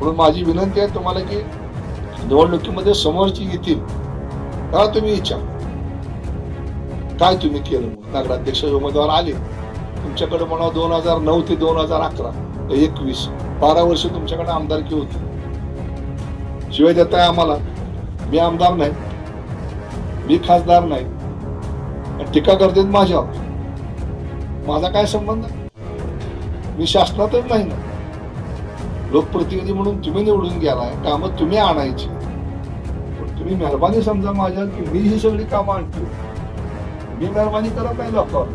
म्हणून माझी विनंती आहे तुम्हाला की निवडणुकीमध्ये समोरची येतील का तुम्ही विचार. काय तुम्ही केलं? नगराध्यक्ष उमेदवार आले. तुमच्याकडे म्हणा दोन हजार नऊ ते दोन हजार अकरा एकवीस बारा वर्ष तुमच्याकडे आमदारकी होती. शिवाय देताय आम्हाला. मी आमदार नाही. मी खासदार नाही. टीका करते माझ्यावर. माझा काय संबंध? मी शासनातच नाही ना. लोकप्रतिनिधी म्हणून तुम्ही निवडून गेलाय कामं तुम्ही आणायची. पण तुम्ही मेहरबानी समजा माझ्या की मी ही सगळी कामं आणतो. मी मेहरबानी करत नाही लोकांवर?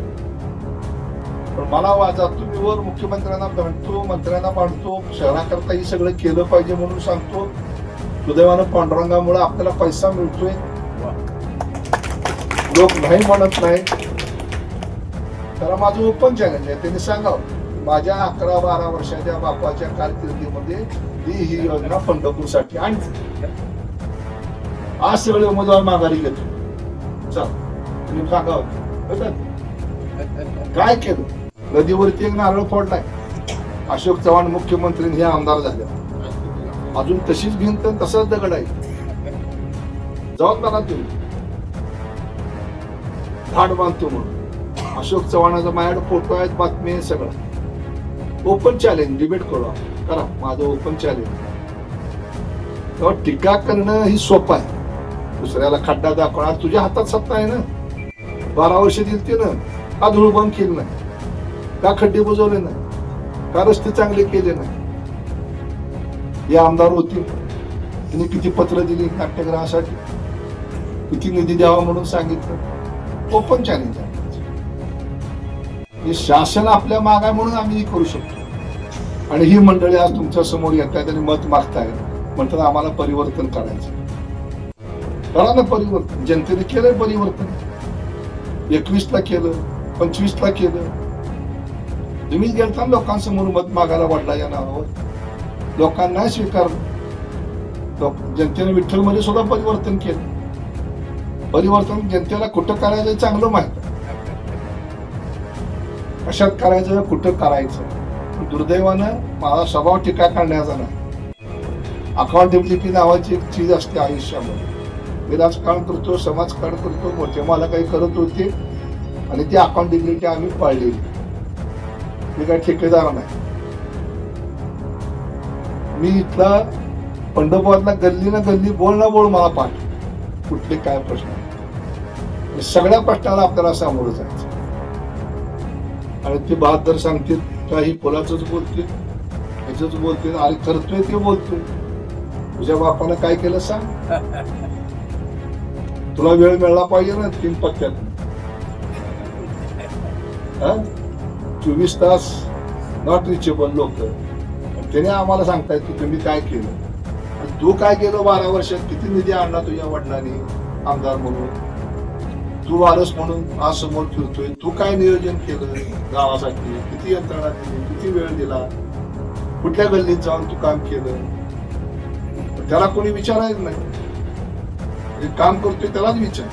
पण मला वाजा तुम्ही वर मुख्यमंत्र्यांना भेटतो मंत्र्यांना मांडतो शहराकरता ही सगळं केलं पाहिजे म्हणून सांगतो. सुदैवानं पांडुरंगामुळे आपल्याला पैसा मिळतोय. लोक नाही म्हणत नाही. तर माझं ओपन चॅलेंज आहे त्यांनी सांगावं. माझ्या अकरा बारा वर्षाच्या बापाच्या कारकिर्दीमध्ये मी ही योजना पंढरपूरसाठी आणली. आज सगळे उमेदवार माघारी घेतो. चल तुम्ही सांगावं काय केलं? नदीवरती एक नारळ फोडलाय. अशोक चव्हाण मुख्यमंत्री हे आमदार झाले. अजून तशीच भिंत तसाच दगड आहे. जाऊन बघा तुम्ही. धाड बांधतो म्हणून अशोक चव्हाणाचा माझ्याकडे फोटो आहेत बातमी आहे सगळं. ओपन चॅलेंज डिबेट करू आपण. करा माझं ओपन चॅलेंज. तेव्हा टीका करणं ही सोपं आहे. दुसऱ्याला खड्डा दाखवणार तुझ्या हातात सत्ता आहे ना. बारा वर्ष दिलते ना. का धूळ केली नाही? का खड्डे बुजवले नाही? का रस्ते चांगले केले नाही? हे आमदार होती त्यांनी किती पत्र दिली नाट्यग्रहासाठी. किती निधी द्यावा म्हणून सांगितलं. ओपन चॅलेंज आहे. हे शासन आपल्या माग आहे म्हणून आम्ही हे करू शकतो. आणि ही मंडळी आज तुमच्यासमोर येत आहेत आणि मत मागताय म्हणतात आम्हाला परिवर्तन करायचं करा ना परिवर्तन. जनतेने केलंय परिवर्तन. एकवीसला केलं पंचवीसला केलं. तुम्ही गेलता लोकांसमोर मत मागायला वाढला या नावावर. लोकांना स्वीकार स्वीकारलं. लोक जनतेने विठ्ठलमध्ये सुद्धा परिवर्तन केलं. परिवर्तन जनतेला कुठं करायचं चांगलं माहीत कशात करायचं कुठं करायचं? दुर्दैवानं माझा स्वभाव टीका करण्याचा नाही अकाउंटेबिलिटी नावाची एक चीज असते आयुष्यामध्ये. मी राजकारण करतो समाजकारण करतो मोठे मला काही करत होते आणि ती अकाउंटेबिलिटी आम्ही पाळलेली मी काही ठेकेदार नाही. मी इथला पंढरपुरातला गल्ली ना गल्ली बोल ना बोल मला पाठ. कुठले काय प्रश्न? सगळ्या प्रश्नाला आपल्याला सामोरं जायचं. आणि ते बहादर सांगतील काही पुलाच बोलतील ह्याच बोलतील आणि करतोय ते बोलतोय तुझ्या बापानं काय केलं सांग. तुला वेळ मिळाला पाहिजे ना तीन पक्क्यात. चोवीस तास नॉट रिचेबल लोक. त्याने आम्हाला सांगतायत की तुम्ही काय केलं. आणि तू काय केलं बारा वर्षात? किती निधी आणला तुझ्या वडिलांनी आमदार म्हणून? तू वारस म्हणून आज समोर फिरतोय. तू काय नियोजन केलं गावासाठी? किती यंत्रणा दिली? किती वेळ दिला? कुठल्या गल्लीत जाऊन तू काम केलं? त्याला कोणी विचारायचं नाही. काम करतोय त्यालाच विचार.